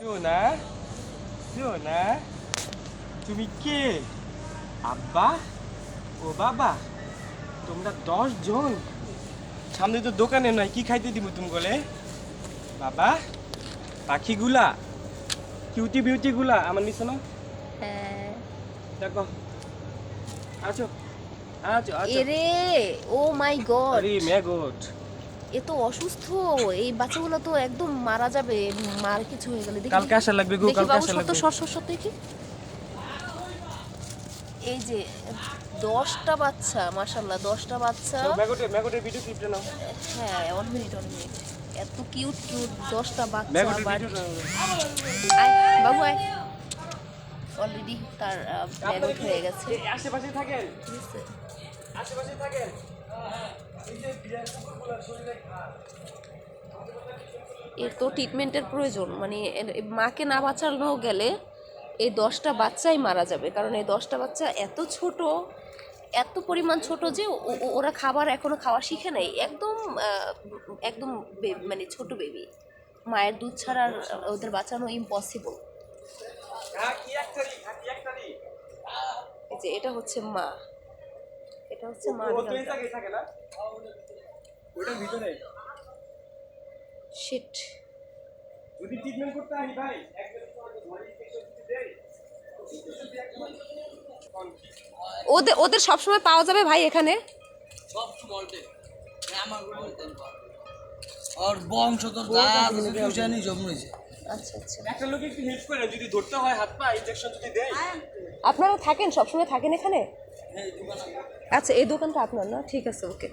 না না তুমি কে আব্বা ও বাবা তোমরা দশ জন সামনে তো দোকানে নয় কি খাইতে দিব তুমি বলে বাবা পাখিগুলা কিউটি বিউটি গুলা আমার নিছো না দেখো আছো আছো আছো এরে ও মাই গড আরে ম্যাগট এ তো অসুস্থ এই বাচ্চাগুলো তো একদম মারা যাবে মার কিছু হয়ে গেলে। দেখি কালকে আসা লাগবে গো দেখি কালকে আসা লাগবে। সর সর সর দেখি। এই যে দশটা বাচ্চা মাশাল্লাহ দশটা বাচ্চা। ম্যাগটে ম্যাগটের ভিডিও ক্লিপটা নাও। হ্যাঁ ওয়ান মিনিট ওয়ান মিনিট এত কিউট কিউট দশটা বাচ্চা বাট বাবু আয়। অলরেডি তার ব্যাগ হয়ে গেছে। আশেপাশে থাকেন। আশেপাশে থাকেন। এর তো ট্রিটমেন্টের প্রয়োজন। মানে মাকে না বাঁচানো গেলে এই দশটা বাচ্চাই মারা যাবে। কারণ এই দশটা বাচ্চা এত ছোট এত পরিমাণ ছোট যে ওরা খাবার এখনও খাওয়া শিখে নাই। একদম একদম মানে ছোট বেবি মায়ের দুধ ছাড়া ওদের বাঁচানো ইম্পসিবল যে এটা হচ্ছে মা। এটা হচ্ছে মা ভিতরে? শিট যদি ট্রিটমেন্ট করতে আসি ভাই ওদের ওদের সবসময় পাওয়া যাবে ভাই এখানে? আর বংশ আচ্ছা আচ্ছা। একটা লোক একটু হেল্প করে যদি ধরতে হয় হাত পা ইনজেকশন যদি দেয় আপনারা থাকেন সবসময় থাকেন এখানে? আচ্ছা এই দোকানটা আপনার না? ঠিক আছে ওকে।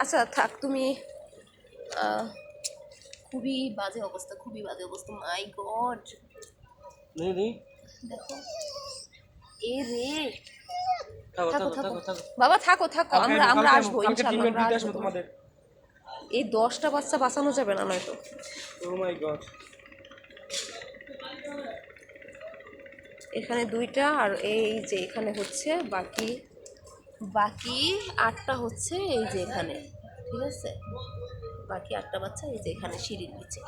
আচ্ছা থাক তুমি খুবই বাজে অবস্থা খুবই বাজে অবস্থা মাই গড দেখো। এ রে! বাবা থাকো থাকো আমরা আমরা আসব তোমাদের। এই দশটা বাচ্চা বাঁচানো যাবে না নয়তো। মাই গড এখানে দুইটা আর এই যে এখানে হচ্ছে বাকি বাকি আটটা হচ্ছে এই যে এখানে ঠিক আছে? বাকি আটটা বাচ্চা এই যে এখানে সিঁড়ির নিচে।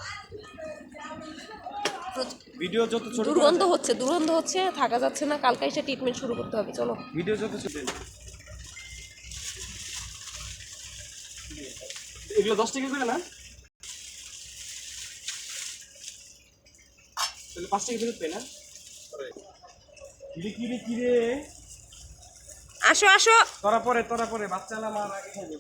ভিডিও যত ছোট দুর্গন্ধ হচ্ছে দুর্গন্ধ হচ্ছে থাকা যাচ্ছে না কালকে এসে ট্রিটমেন্ট শুরু করতে হবে চলো। ভিডিও যত ছোট এগুলো দশ টাকা করে না? তাহলে পাঁচ টাকা ফেরত পাই না কিরে কিরে কিরে? আসো আসো। তোরা পরে তোরা পরে বাচ্চা না মার আগে খাবে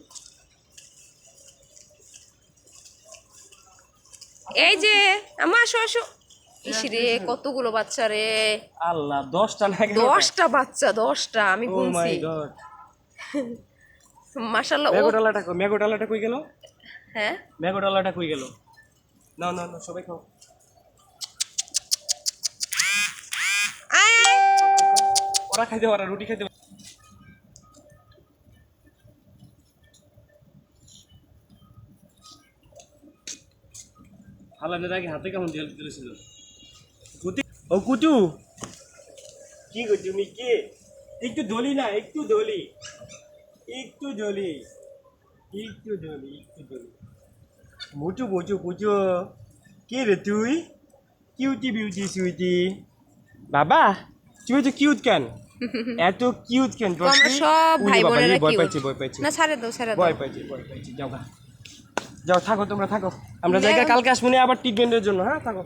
এই যে আমা আসো আসো। ইসরে কতগুলো বাচ্চা রে। আল্লাহ দশটা না দশটা বাচ্চা দশটা আমি গুনছি। মাশাল্লাহ ও কই কই গেল? হ্যাঁ? ম্যাগোডালাটা কই গেল? না না না সবাই খাও। ওরা খাইতে পারে রুটি খাইতে হালানের আগে হাতে কেমন তুলেছিল কুতি ও কুতু। কি গো তুমি কে? একটু দলি না একটু দলি একটু দলি একটু দলি একটু দলি মুচু মুচু পুচু কে রে তুই? Cutie beauty sweetie. বাবা তুমি তো কিউট কেন? এত কিউট কেন সব ভাই বোনেরা পাইছি না ছাড়ে দাও ছাড়ে দাও। ভয় পাইছি ভয় পাইছি। যাও। যাও থাকো তোমরা থাকো আমরা। জায়গা কালকে আসব আবার ট্রিটমেন্টের জন্য হ্যাঁ থাকো